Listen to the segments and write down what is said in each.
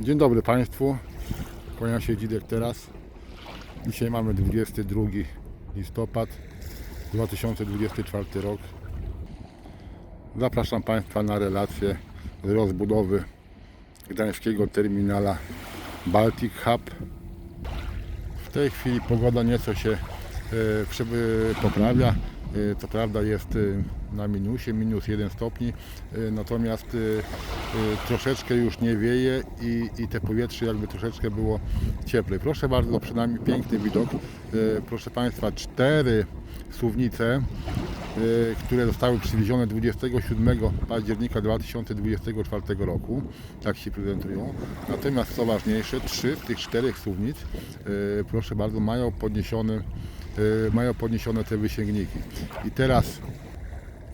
Dzień dobry Państwu. Kłania się Dzidek teraz. Dzisiaj mamy 22 listopad 2024 rok. Zapraszam Państwa na relację z rozbudowy gdańskiego terminala Baltic Hub. W tej chwili pogoda nieco się e, e, poprawia. E, Co prawda jest na minusie, minus 1 stopni, natomiast troszeczkę już nie wieje i, i te powietrze jakby troszeczkę było cieplej. Proszę bardzo, przed nami piękny widok. E, Proszę Państwa, cztery suwnice, e, które zostały przywiezione 27 października 2024 roku. Tak się prezentują. Natomiast co ważniejsze, trzy z tych czterech suwnic, e, proszę bardzo, mają podniesione, mają podniesione te wysięgniki. I teraz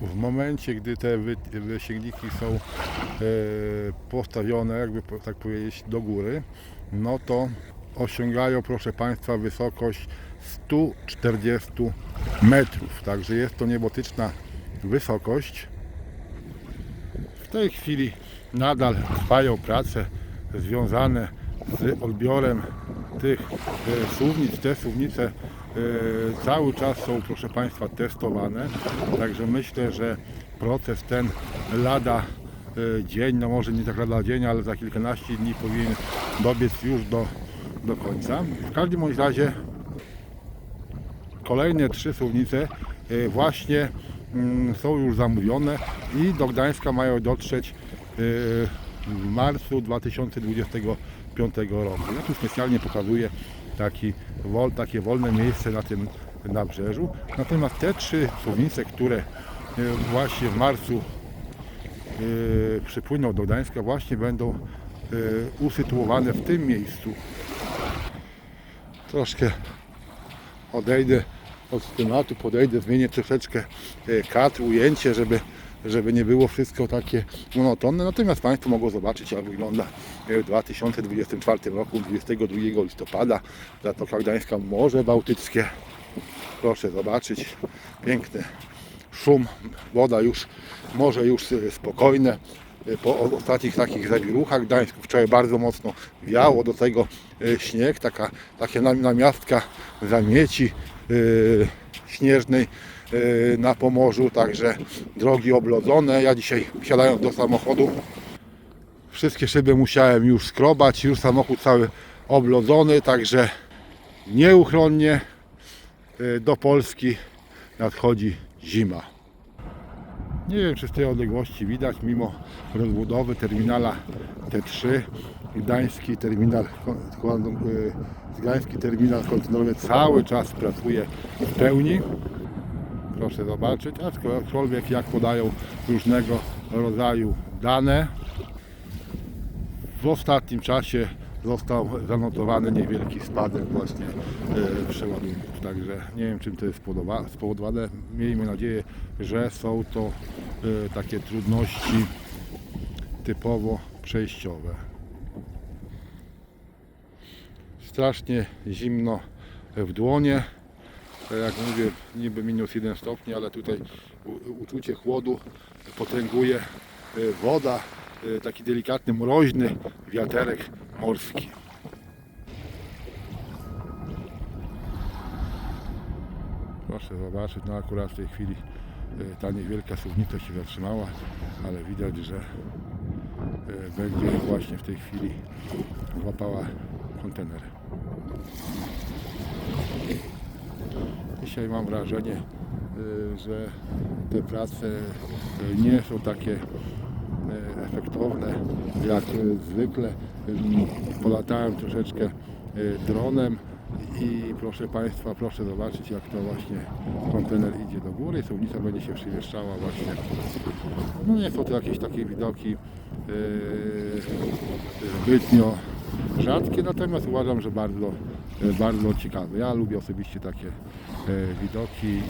w momencie, gdy te wy, wysięgniki są e, postawione, jakby tak powiedzieć, do góry, no to osiągają, proszę Państwa, wysokość 140 metrów. Także jest to niebotyczna wysokość. W tej chwili nadal trwają prace związane z odbiorem tych e, suwnic. Te suwnice cały czas są, proszę Państwa, testowane. Także myślę, że proces ten lada e, dzień, no może nie tak lada dzień, ale za kilkanaście dni powinien dobiec już do, do końca. W każdym bądź razie kolejne trzy suwnice e, właśnie mm, są już zamówione i do Gdańska mają dotrzeć e, w marcu 2025 roku. Ja tu specjalnie pokazuję taki, wol, takie wolne miejsce na tym nabrzeżu. Natomiast te trzy suwnice, które e, właśnie w marcu e, przypłyną do Gdańska, właśnie będą e, usytuowane w tym miejscu. Troszkę odejdę od tematu, podejdę, zmienię troszeczkę kadr, ujęcie, żeby, żeby nie było wszystko takie monotonne. Natomiast Państwo mogą zobaczyć, jak wygląda w 2024 roku, 22 listopada, Zatoka Gdańska, Morze Bałtyckie. Proszę zobaczyć, piękny szum, woda już, morze już e, spokojne. E, Po ostatnich takich zawiruchach Gdańsku wczoraj bardzo mocno wiało, do tego e, śnieg, taka, takie nam- namiastka zamieci e, śnieżnej na Pomorzu, także drogi oblodzone. Ja dzisiaj wsiadając do samochodu wszystkie szyby musiałem już skrobać, już samochód cały oblodzony, także nieuchronnie e, do Polski nadchodzi zima. Nie wiem, czy z tej odległości widać, mimo rozbudowy terminala T3, gdański terminal, y, gdański terminal kontenerowy cały czas pracuje w pełni. Proszę zobaczyć, aczkolwiek jak podają różnego rodzaju dane, w ostatnim czasie został zanotowany niewielki spadek właśnie e, przeładunków. Także nie wiem czym to jest spowodowa- spowodowane. Miejmy nadzieję, że są to e, takie trudności typowo przejściowe. Strasznie zimno w dłonie. Jak mówię, niby minus 1 stopni, ale tutaj uczucie chłodu potęguje e, woda, e, taki delikatny, mroźny wiaterek morski. Proszę zobaczyć, no akurat w tej chwili e, ta niewielka suwnica się zatrzymała, ale widać, że będzie właśnie w tej chwili łapała kontener. Dzisiaj mam wrażenie, y, że te prace y, nie są takie y, efektowne jak zwykle. Polatałem troszeczkę dronem i proszę Państwa, proszę zobaczyć jak to właśnie kontener idzie do góry, suwnica będzie się przywieszczała właśnie. No nie są to jakieś takie widoki y, zbytnio rzadkie, natomiast uważam, że bardzo, e, bardzo ciekawe. Ja lubię osobiście takie e, widoki i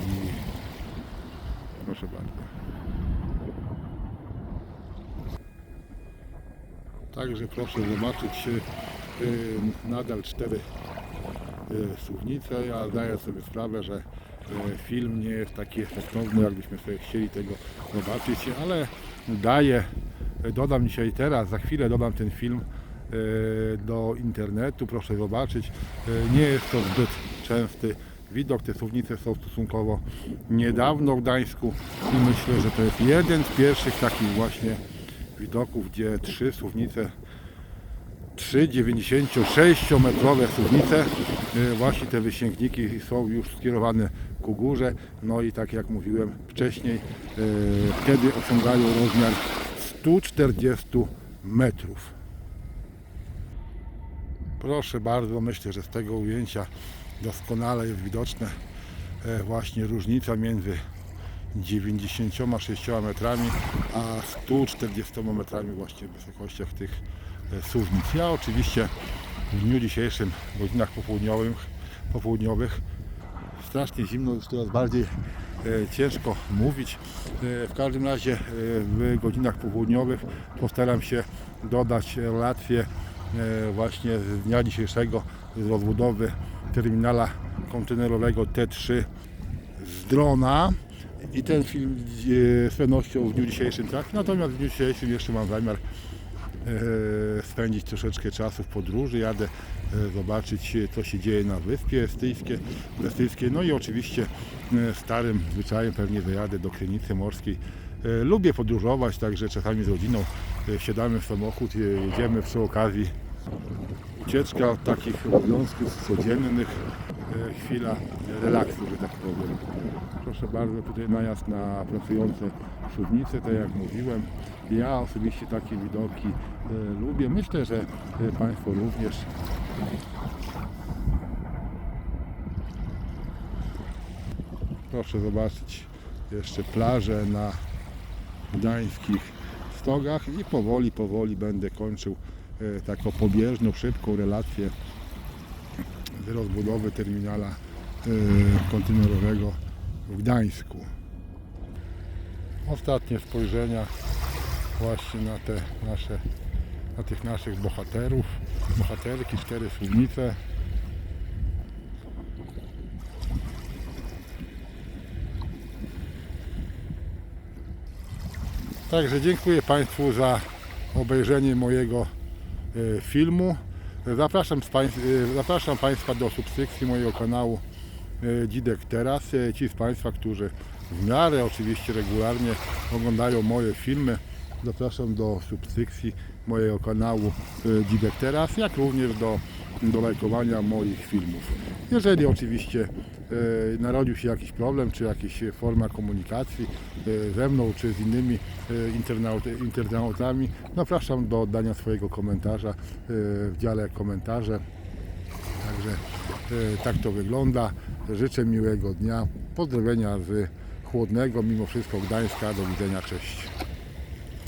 proszę bardzo. Także proszę zobaczyć e, nadal cztery e, suwnice. Ja zdaję sobie sprawę, że e, film nie jest taki efektowny, jakbyśmy sobie chcieli tego zobaczyć, ale daję, dodam dzisiaj teraz, za chwilę dodam ten film do internetu. Proszę zobaczyć, nie jest to zbyt częsty widok. Te suwnice są stosunkowo niedawno w Gdańsku i myślę, że to jest jeden z pierwszych takich właśnie widoków, gdzie trzy suwnice trzy 96-metrowe suwnice. Y, Właśnie te wysięgniki są już skierowane ku górze. No i tak jak mówiłem wcześniej, y, wtedy osiągają rozmiar 140 metrów. Proszę bardzo, myślę, że z tego ujęcia doskonale jest widoczna e, właśnie różnica między 96 metrami a 140 metrami właśnie w wysokościach tych e, suwnic. Ja oczywiście w dniu dzisiejszym, w godzinach popołudniowych, popołudniowych strasznie zimno, już coraz bardziej e, ciężko mówić. E, w każdym razie e, w godzinach popołudniowych postaram się dodać relacje e, właśnie z dnia dzisiejszego z rozbudowy terminala kontenerowego T3 z drona i ten film e, z pewnością w dniu dzisiejszym tak. Natomiast w dniu dzisiejszym jeszcze mam zamiar spędzić troszeczkę czasu w podróży. Jadę e, zobaczyć e, co się dzieje na wyspie estyjskiej. No i oczywiście e, starym zwyczajem pewnie dojadę do Krynicy Morskiej. E, Lubię podróżować, także czasami z rodziną e, wsiadamy w samochód, e, jedziemy przy okazji ucieczka od takich obowiązków codziennych, e, chwila relaksu, że tak powiem. Proszę bardzo, tutaj najazd na pracujące szubnice, tak jak mówiłem. Ja osobiście takie widoki e, lubię. Myślę, że e, Państwo również. Proszę zobaczyć jeszcze plażę na gdańskich stogach i powoli, powoli będę kończył e, taką pobieżną, szybką relację rozbudowy terminala e, kontenerowego w Gdańsku. Ostatnie spojrzenia właśnie na te nasze, na tych naszych bohaterów, bohaterki, cztery służnice. Także dziękuję Państwu za obejrzenie mojego e, filmu. Zapraszam, z państw, e, zapraszam Państwa do subskrypcji mojego kanału e, Dzidek Teraz. E, Ci z Państwa, którzy w miarę oczywiście regularnie oglądają moje filmy, zapraszam do subskrypcji mojego kanału Dzidek Teraz, jak również do, do lajkowania moich filmów. Jeżeli oczywiście e, narodził się jakiś problem, czy jakaś forma komunikacji e, ze mną, czy z innymi e, internaut- internautami, zapraszam do oddania swojego komentarza w dziale komentarze. Także tak to wygląda. Życzę miłego dnia. Pozdrowienia z chłodnego, mimo wszystko Gdańska. Do widzenia, cześć.